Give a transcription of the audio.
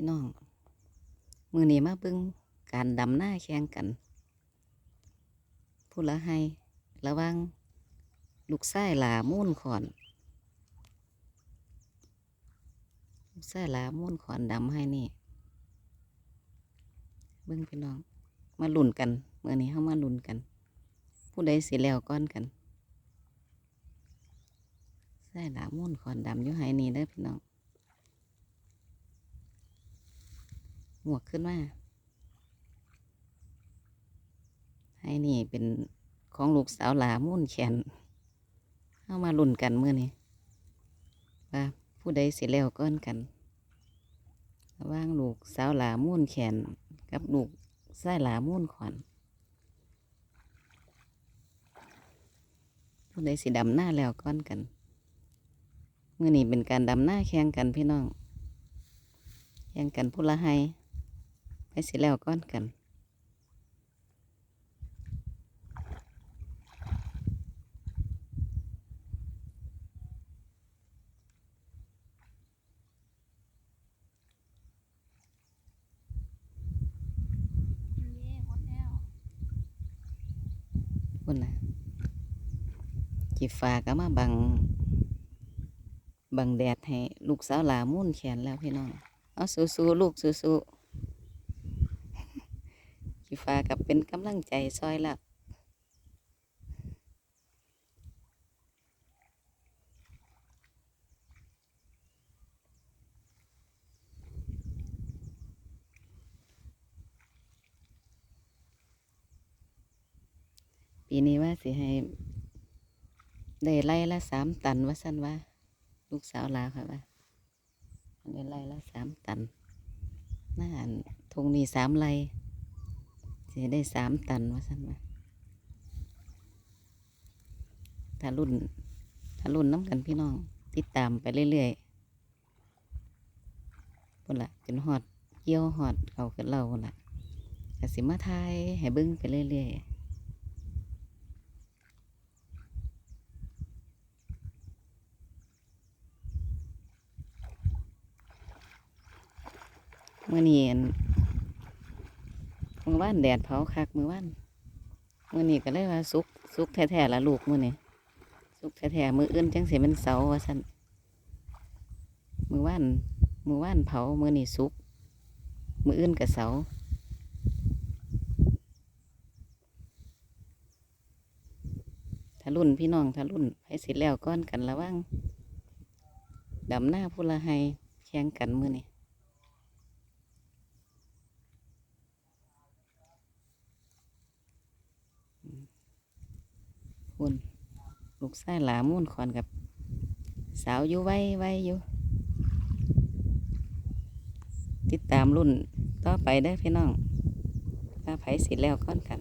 พี่น้อง มือนี้มาเบิ่งการดำหน้าแข่งกันผู้ละให้ระวังลูกไส้หลามูนขอนลูกไส้หลามูนขอนดำให้นี่ เบิ่งพี่น้อง มาหลุนกันเมื่อนี้เข้ามาหลุนกัน ผู้ใดสิแล้วก้อนกันไส้หลามูนขอนดำอยู่ให้นี่เด้อพี่น้อง หมวกขึ้นมาให้นี่เป็นของลูกสาวหลามุ่นแขนเข้ามาลุ่นกันเมื่อนี้ว่าผู้ใดสิแล้วก้อนกันระว่างลูกสาวหลามุ่นแขนกับลูกไส้หลามุ่นขวัญผู้ใดสิดำหน้าแล้วก้อนกันเมื่อนี้เป็นการดำหน้าแข่งกันพี่น้องแข่งกันผู้ละ ให้ไปสิแล้วก้อนกันเย่หมดแล้วพุ่นนะจีฟ้าก็มาบัง บังแดดให้ลูกสาวหลามุ่นแขนแล้วพี่น้อง เอาสู้ๆลูกสู้ๆ จีฟ้ากับเป็นกำลังใจซอยละปีนี้ว่าสิให้ได้ไล่ละสามตันว่าสั้นว่า ลูกสาวลาวค่ะว่าได้ไล่ละสามตันน่าอันทงนี้สามไร่ จะได้สามตันว่าสั้นว่าถ้ารุ่น ถ้ารุ่นน้ำกันพี่น้อง ติดตามไปเรื่อยๆพุ่นละจนหอดเกี่ยวหอดเขาขึ้นเราพุ่นละกสิมาทายให้บิ้งไปเรื่อยๆมื่อนี้อั่น มื่อวานแดดเผาคักมื่อวานมื่อนี้ก็เลยว่าสุกสุกแท้ๆละลูกมื่อนี้สุกแท้ๆมืออื่นจังสิเป็นเสาว่าสันมือวานมือวานเผามื่อนี้สุกมืออื่นกับเสาถ้ารุ่นพี่น้องถ้ารุ่นให้สิแล้วก้อนกันระว่างดำหน้าผู้ละให้แข่งกันมื่อนี้ คุณลูกชายหลามุ่นขอนกับ สาวอยู่ไว้ไว้อยู่ ติดตามรุ่นต่อไปได้พี่น้องถ้าไผสิแล้วก้อนกัน